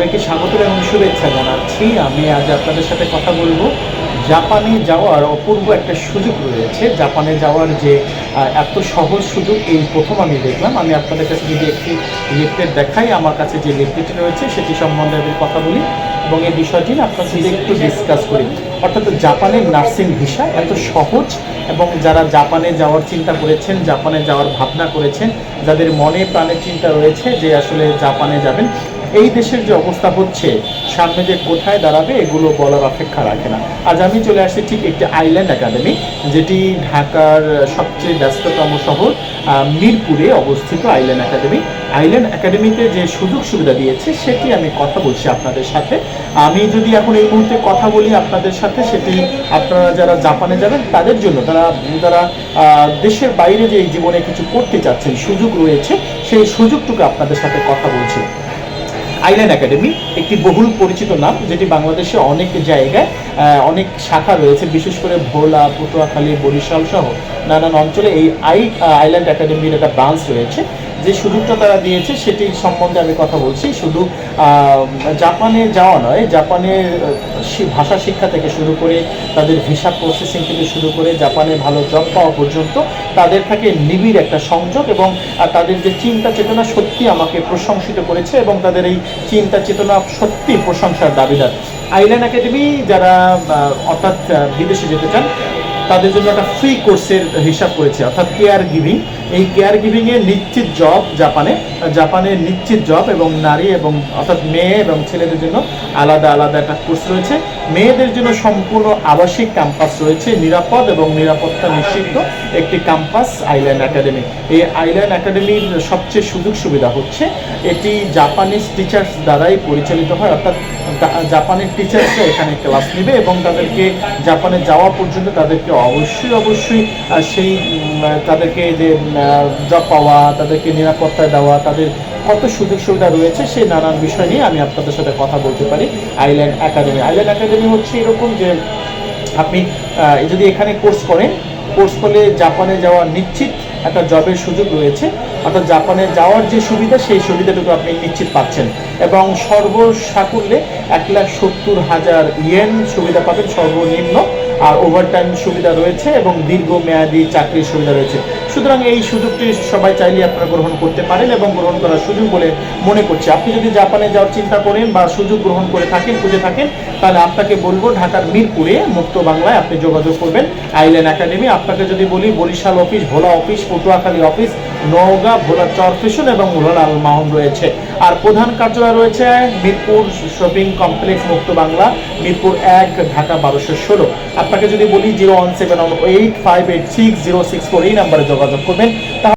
সবাইকে স্বাগত এবং শুভেচ্ছা জানাচ্ছি। আমি আজ আপনাদের সাথে কথা বলব। জাপানে যাওয়ার অপূর্ব একটা সুযোগ রয়েছে। জাপানে যাওয়ার যে এত সহজ সুযোগ, এই প্রথম আমি দেখলাম। আমি আপনাদের কাছে যদি একটি লিফলেট দেখাই, আমার কাছে যে লিফলেটটি রয়েছে, সেটি সম্বন্ধে আমি কথা বলি এবং এই বিষয়টি আপনার সাথে একটু ডিসকাস করি। অর্থাৎ জাপানের নার্সিং ভিসা এত সহজ এবং যারা জাপানে যাওয়ার চিন্তা করেছেন, জাপানে যাওয়ার ভাবনা করেছেন, যাদের মনে প্রাণে চিন্তা রয়েছে যে আসলে জাপানে যাবেন এই দেশের যে অবস্থা হচ্ছে সামনে যে কোথায় দাঁড়াবে এগুলো বলার অপেক্ষা রাখে না। আজ আমি চলে আসছি ঠিক একটি আইল্যান্ড একাডেমি যেটি ঢাকার সবচেয়ে ব্যস্ততম শহর মিরপুরে অবস্থিত আইল্যান্ড একাডেমি আইল্যান্ড একাডেমিতে যে সুযোগ সুবিধা দিয়েছে সেটি আমি কথা বলছি আপনাদের সাথে। আমি যদি এখন এই মুহূর্তে কথা বলি আপনাদের সাথে সেটি আপনারা যারা জাপানে যাবেন তাদের জন্য তারা আহ, দেশের বাইরে যে এই জীবনে কিছু করতে চাচ্ছেন সুযোগ রয়েছে সেই সুযোগটুকু আপনাদের সাথে কথা বলছি। আইল্যান্ড একাডেমি একটি বহুল পরিচিত নাম, যেটি বাংলাদেশে অনেক জায়গায় অনেক শাখা রয়েছে, বিশেষ করে ভোলা, পটুয়াখালী, বরিশাল সহ নানান অঞ্চলে এই আই আইল্যান্ড একাডেমির একটা ব্রাঞ্চ রয়েছে। যে সুযোগটা তারা দিয়েছে সেটি সম্বন্ধে আমি কথা বলছি। শুধু জাপানে যাওয়া নয় জাপানের ভাষা শিক্ষা থেকে শুরু করে তাদের ভিসা প্রসেসিং থেকে শুরু করে জাপানে ভালো জব পাওয়া পর্যন্ত তাদের থাকে নিবিড় একটা সংযোগ এবং তাদের যে চিন্তা চেতনা সত্যি আমাকে প্রশংসিত করেছে এবং তাদের এই চিন্তা চেতনা সত্যি প্রশংসার দাবিদার। আইল্যান্ড একাডেমি যারা অর্থাৎ বিদেশে যেতে চান, তাদের জন্য একটা ফ্রি কোর্সের হিসাব করেছে, অর্থাৎ কেয়ার গিভিং এই কেয়ার গিভিংয়ে নিশ্চিত জব জাপানে জাপানে নিশ্চিত জব এবং নারী এবং অর্থাৎ মেয়ে এবং ছেলেদের জন্য আলাদা আলাদা একটা কোর্স রয়েছে। মেয়েদের জন্য সম্পূর্ণ আবাসিক ক্যাম্পাস রয়েছে। নিরাপদ এবং নিরাপত্তা নিশ্চিত একটি ক্যাম্পাস আইল্যান্ড একাডেমি এই আইল্যান্ড একাডেমির সবচেয়ে সুযোগ সুবিধা হচ্ছে এটি জাপানিজ টিচার্স দ্বারাই পরিচালিত হয়। অর্থাৎ জাপানের টিচার্সরা এখানে ক্লাস নেবে এবং তাদেরকে জাপানে যাওয়া পর্যন্ত তাদেরকে অবশ্যই অবশ্যই সেই তাদেরকে যে জব পাওয়া, তাদেরকে নিরাপত্তা দেওয়া, তাদের কত সুযোগ সুবিধা রয়েছে সেই নানান বিষয় নিয়ে আমি আপনাদের সাথে কথা বলতে পারি আইল্যান্ড একাডেমি। আইল্যান্ড একাডেমি হচ্ছে এরকম যে আপনি যদি এখানে কোর্স করেন, কোর্স করলে জাপানে যাওয়া নিশ্চিত একটা জবের সুযোগ রয়েছে। অর্থাৎ জাপানে যাওয়ার যে সুবিধা, সেই সুবিধাটুকু আপনি নিশ্চিত পাচ্ছেন। এবং সর্বসাকুল্যে এক লাখ সত্তর হাজার ইয়েন সুবিধা পাবেন সর্বনিম্ন। আর ওভারটাইম সুবিধা রয়েছে এবং দীর্ঘমেয়াদী চাকরির সুবিধা রয়েছে। সুতরাং এই সুযোগটি সবাই চাইলে আপনারা গ্রহণ করতে পারেন এবং গ্রহণ করার সুযোগ বলে মনে করছি। আপনি যদি জাপানে যাওয়ার চিন্তা করেন বা সুযোগ গ্রহণ করে থাকেন, খুঁজে থাকেন, তাহলে আপনাকে বলব ঢাকার মিরপুরে মুক্ত বাংলায় আপনি যোগাযোগ করবেন। আইল্যান্ড একাডেমি, আপনাকে যদি বলি Barishal office, Bhola office, Patuakhali office Naogaon, Bhola Charfasson এবং ভোলা মাউন রয়েছে। আর প্রধান কার্যালয় রয়েছে মিরপুর শপিং কমপ্লেক্স মুক্ত বাংলা, মিরপুর এক, ঢাকা বারোশো ষোলো। আপনাকে যদি বলি zero one seven one eight five eight six zero six four এই নাম্বারে যোগাযোগ করবেন